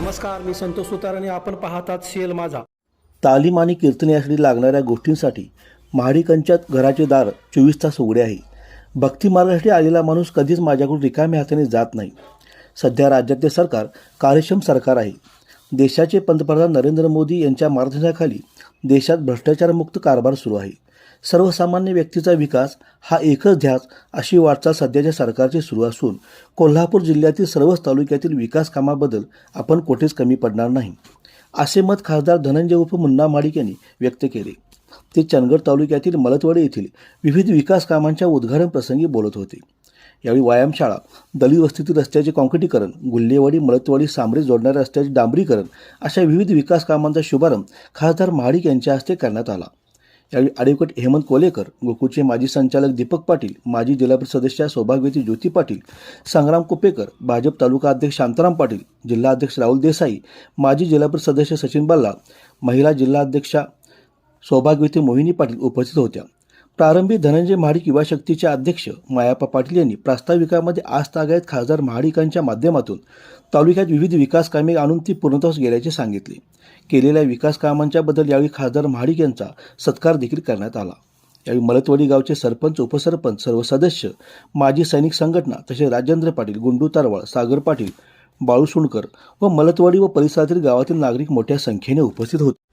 नमस्कार मी संतोष सुतार आणि आपण पाहतात सीएल माझा. तालीम आणि कीर्तन यासाठी लागणाऱ्या गोष्टींसाठी महाडिकांच्या घराचे दार चोवीस तास उघडे आहे. भक्ती मार्गासाठी आलेला माणूस कधीच माझ्याकडून रिकाम्या हाताने जात नाही. सध्या राज्यातले सरकार कार्यक्षम सरकार आहे. देशाचे पंतप्रधान नरेंद्र मोदी यांच्या मार्गदर्शनाखाली देशात भ्रष्टाचारमुक्त कारभार सुरू आहे. सर्वसामान्य व्यक्तीचा विकास हा एकच ध्यास अशी वाटचाल सध्याच्या सरकारची सुरू असून कोल्हापूर जिल्ह्यातील सर्वच तालुक्यातील विकास कामाबद्दल आपण कोठेच कमी पडणार नाही असे मत खासदार धनंजय उप मुन्ना माडिक यांनी व्यक्त केले. ते चंदगड तालुक्यातील मलतवाडी येथील विविध विकास कामांच्या उद्घाटन प्रसंगी बोलत होते. यावेळी व्यायामशाळा दलित वस्तीतील रस्त्याचे काँक्रिटीकरण गुल्हेवाडी मलतवाडी सांबरे जोडणाऱ्या रस्त्याचे डांबरीकरण अशा विविध विकास कामांचा शुभारंभ खासदार महाडिक यांच्या हस्ते करण्यात आला. यावेळी ॲडव्होकेट हेमंत कोलेकर गोकुळचे माजी संचालक दीपक पाटील माजी जिल्हा परिषद सदस्य सौभाग्यवती ज्योती पाटील संग्राम कुपेकर भाजप तालुका अध्यक्ष शांताराम पाटील जिल्हा अध्यक्ष राहुल देसाई माजी जिल्हा परिषद सदस्य सचिन बल्ला महिला जिल्हा अध्यक्षा सौभाग्यवती मोहिनी पाटील उपस्थित होत्या. प्रारंभी धनंजय महाडिक युवा शक्तीचे अध्यक्ष मायाप्पा पाटील यांनी प्रास्ताविकामध्ये आज तागायत खासदार महाडिकांच्या माध्यमातून तालुक्यात विविध विकास कामे आणून ती पूर्णत्वास गेल्याचे सांगितले. केलेल्या विकास कामांच्याबद्दल यावेळी खासदार महाडिक यांचा सत्कार देखील करण्यात आला. यावेळी मलतवाडी गावचे सरपंच उपसरपंच सर्व सदस्य माजी सैनिक संघटना तसेच राजेंद्र पाटील गुंडू तारवाळ सागर पाटील बाळू सुणकर व मलतवाडी व परिसरातील गावातील नागरिक मोठ्या संख्येने उपस्थित होते.